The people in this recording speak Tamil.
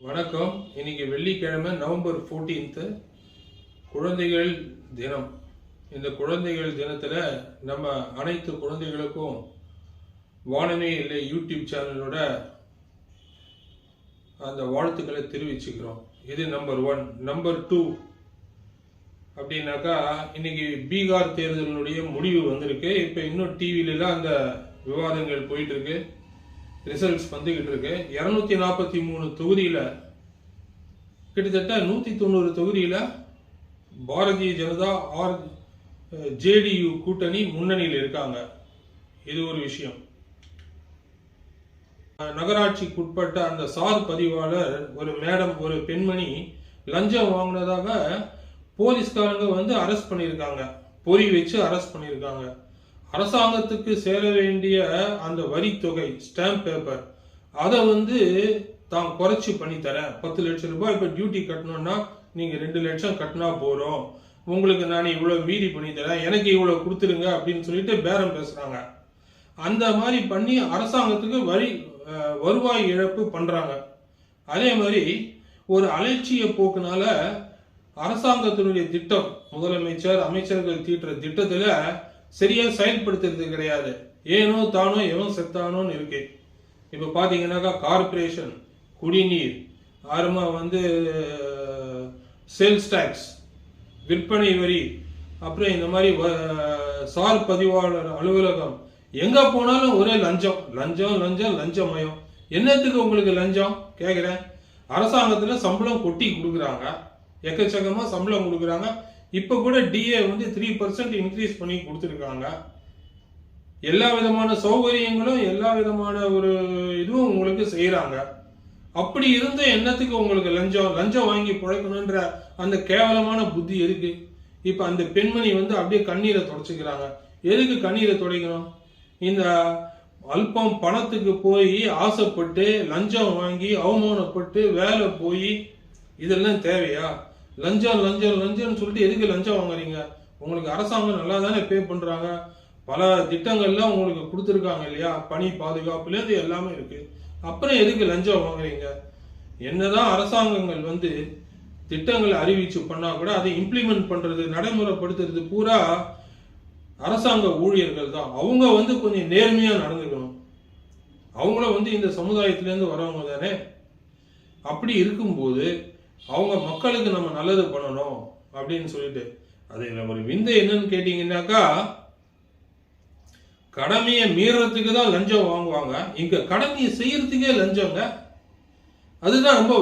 வணக்கம். இன்னைக்கு வெள்ளிக்கிழமை நவம்பர் 14th குழந்தைகள் தினம். இந்த குழந்தைகள் தினத்தில் நம்ம அனைத்து குழந்தைகளுக்கும் வானமே இல்லை யூடியூப் சேனலோட அந்த வாழ்த்துக்களை தெரிவிச்சுக்கிறோம். இது நம்பர் ஒன் நம்பர் டூ அப்படின்னாக்கா இன்னைக்கு பீகார் தேர்தலினுடைய முடிவு வந்திருக்கு. இப்போ இன்னும் டிவிலலாம் அந்த விவாதங்கள் போயிட்டு இருக்கு. ரிசல்ட்ஸ் வந்துகிட்டு இருக்கு. இரநூத்தி நாற்பத்தி மூணு தொகுதியில் கிட்டத்தட்ட நூற்றி தொண்ணூறு தொகுதியில் பாரதிய ஜனதா ஆர் ஜேடியு கூட்டணி முன்னணியில் இருக்காங்க. இது ஒரு விஷயம். நகராட்சிக்குட்பட்ட அந்த சார் பதிவாளர் ஒரு மேடம் ஒரு பெண்மணி லஞ்சம் வாங்கினதாக போலீஸ்காரங்க வந்து அரெஸ்ட் பண்ணியிருக்காங்க. பொறி வச்சு அரெஸ்ட் பண்ணியிருக்காங்க. அரசாங்கத்துக்கு சேர வேண்டிய அந்த வரி தொகை ஸ்டாம்ப் பேப்பர் அதை வந்து தான் குறைச்சி பண்ணி தரேன் பத்து லட்சம் ரூபாய் இப்போ டியூட்டி கட்டணும்னா நீங்கள் ரெண்டு லட்சம் கட்டினா போகிறோம் உங்களுக்கு நான் இவ்வளோ மீறி பண்ணி தரேன். எனக்கு இவ்வளோ கொடுத்துருங்க அப்படின்னு சொல்லிட்டு பேரம் பேசுகிறாங்க அந்த மாதிரி பண்ணி அரசாங்கத்துக்கு வரி வருவாய் இழப்பு பண்ணுறாங்க அதே மாதிரி ஒரு அலட்சிய போக்குனால அரசாங்கத்தினுடைய திட்டம் முதலமைச்சர் அமைச்சர்கள் தீட்டுற திட்டத்துல சரியா செயல்படுத்துறது கிடையாது. ஏனோ தானோ எவன் செத்தானோன்னு இருக்கு. இப்போ பார்த்தீங்கன்னாக்கா கார்பரேஷன் குடிநீர் ஆரம்ப வந்து சேல்ஸ் டேக்ஸ் விற்பனை வரி அப்புறம் இந்த மாதிரி வ- சார் பதிவாளர் அலுவலகம் எங்கே போனாலும் ஒரே லஞ்சம். லஞ்சம் லஞ்சம் லஞ்சமயம். என்னத்துக்கு உங்களுக்கு லஞ்சம்? கேட்குறேன் அரசாங்கத்தில் சம்பளம் கொட்டி கொடுக்குறாங்க. எக்கச்சக்கமாக சம்பளம் கொடுக்குறாங்க. இப்போ கூட டிஏ வந்து த்ரீ பர்சன்ட் இன்க்ரீஸ் பண்ணி கொடுத்துருக்காங்க. எல்லா விதமான சௌகரியங்களும் எல்லா விதமான ஒரு இதுவும் உங்களுக்கு செய்கிறாங்க அப்படி இருந்து என்னத்துக்கு உங்களுக்கு லஞ்சம் லஞ்சம் வாங்கி பிழைக்கணுன்ற அந்த கேவலமான புத்தி எதுக்கு? இப்போ அந்த பெண்மணி வந்து அப்படியே கண்ணீரை தொடச்சிக்கிறாங்க. எதுக்கு கண்ணீரை துடைக்கணும்? இந்த அல்பம் பணத்துக்கு போய் ஆசைப்பட்டு லஞ்சம் வாங்கி அவமானப்பட்டு வேலை போய் இதெல்லாம் தேவையா? லஞ்சம் லஞ்சம் லஞ்சம்னு சொல்லிட்டு எதுக்கு லஞ்சம் வாங்குறீங்க? உங்களுக்கு அரசாங்கம் நல்லா தானே பே பண்ணுறாங்க பல திட்டங்கள்லாம் உங்களுக்கு கொடுத்துருக்காங்க இல்லையா? பணி பாதுகாப்புலேருந்து எல்லாமே இருக்கு. அப்புறம் எதுக்கு லஞ்சம் வாங்குறீங்க? என்னதான் அரசாங்கங்கள் வந்து திட்டங்களை அறிவிச்சு பண்ணா கூட அதை இம்ப்ளிமெண்ட் பண்றது நடைமுறைப்படுத்துறது பூரா அரசாங்க ஊழியர்கள் தான். அவங்க வந்து கொஞ்சம் நேர்மையா நடந்துக்கணும். அவங்கள வந்து இந்த சமுதாயத்திலேருந்து வரவங்க தானே? அப்படி இருக்கும்போது அவங்க மக்களுக்கு நம்ம நல்லது பண்ணணும் அப்படின்னு சொல்லிட்டு. அதில் ஒரு விந்தை என்னன்னு கேட்டீங்கன்னாக்கா கடமையை மீறத்துக்கு தான் லஞ்சம் வாங்குவாங்க. இங்க கடமையை செய்யறதுக்கே லஞ்சங்க. அதுதான் ரொம்ப